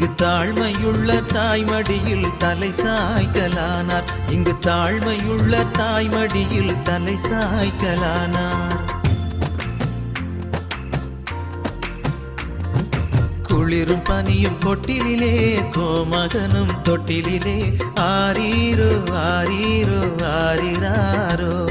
இங்கு தாழ்மையுள்ள தாய்மடியில் தலை சாய்க்கலானார் இங்கு தாழ்மையுள்ள தாய்மடியில் தலை சாய்க்கலானார் குளிரும் பனியும் தொட்டிலே கோமகனும் தொட்டிலே ஆரீரோ ஆரீரோ ஆரிராரோ.